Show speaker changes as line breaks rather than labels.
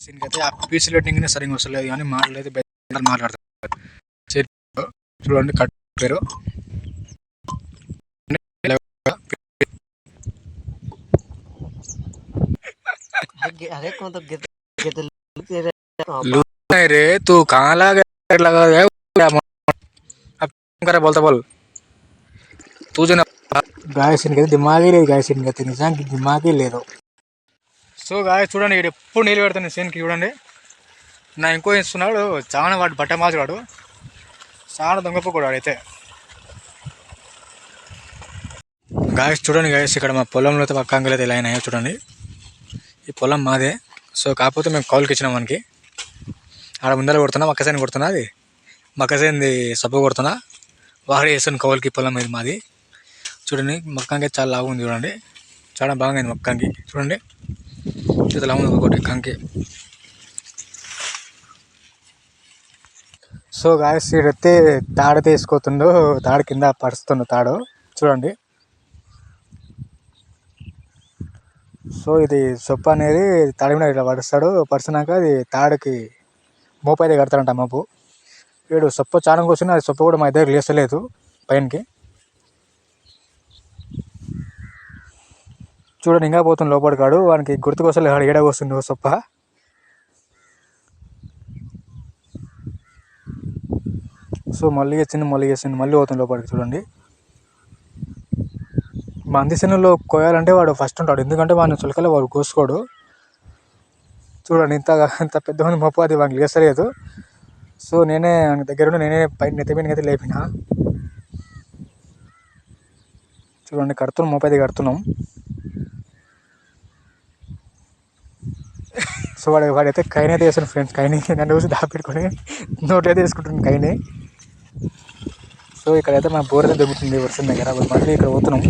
దీనికి అయితే ఆ పీస్ లెట్టింగ్ సరిగ్గా వస్తలేదు కానీ మాటలు అయితే బెటర్ మాట్లాడతారు సరే, చూడండి కట్ పేరు
अरे कौन तो गिर गिर तेरे
नहीं रे तू कहाँ लगा लगा है अब करे बोलता बोल तू जो గాయస్ ఇన్కైతే దిమాగే లేదు గాయస్ ఇన్కైతే నిజానికి దిమాగే లేదు సో గాయస్ చూడండి ఇక్కడ ఎప్పుడు నీళ్ళు పెడతాను సీన్కి చూడండి. నా ఇంకో ఇస్తున్నాడు చాలా వాడు బట్ట మాచువాడు చాలా దొంగపోకూడు అయితే. గాయస్ చూడండి గాయస్ ఇక్కడ మా పొలంలో అయితే పక్కంగా అయితే ఇలా అయినాయో చూడండి. ఈ పొలం మాదే. సో కాకపోతే మేము కౌలుకి ఇచ్చినాం మనకి ఆడ ముందర కొడుతున్నా మక్కసేని కొడుతున్నా అది. మక్కసేంది సబ్బు కొడుతున్నా. వాడే వేసాను కౌలుకి పొలం ఇది మాది. చూడండి మక్కానికి చాలా లాగుంది ఉంది చూడండి. చాలా బాగుంది మక్కానికి చూడండి. ఇది లావు ఉంది ఒకటి కంకి సో గాయస్ ఇడైతే తాడు తీసుకుతుండు తాడు కింద పరుస్తుండు తాడు. చూడండి. సో ఇది సొప్ప అనేది తాడి మీద ఇట్లా పరుస్తాడు. పరిచినాక అది తాడుకి మోపు అయితే కడతాడంట మోపు. వీడు సొప్ప చాలా కూర్చుని అది సొప్ప కూడా మా దగ్గర లేస్తలేదు పైనకి. చూడండి ఇంకా పోతుంది లోపల కాడు. వానికి గుర్తుకొస్తలేదు వాడు ఏడ వస్తుంది సొప్ప. సో మళ్ళీ వచ్చింది మళ్ళీ వచ్చింది మళ్ళీ పోతుంది లోపలికి చూడండి. మంది శనుల్లో కోయాలంటే వాడు ఫస్ట్ ఉంటాడు. ఎందుకంటే వాడిని చులకలే వాడు కోసుకోడు. చూడండి ఇంత ఇంత పెద్ద మంది మొప్ప అది వాడికి లేసలేదు సో నేనే వాని దగ్గర ఉండి నేనే పైన నెత్తి అయితే లేపిన. చూడండి కడుతున్నాం మోపైతే కడుతున్నాం. సో వాడు వాడైతే కైన్ అయితే వేసాను ఫ్రెండ్స్. కైని నన్ను చూసి దాపెట్టుకొని నోట్లో అయితే వేసుకుంటున్నాను కైని. సో ఇక్కడైతే మా బోర్ అయితే దొరుకుతుంది వర్షం దగ్గర. మళ్ళీ ఇక్కడ పోతున్నాం.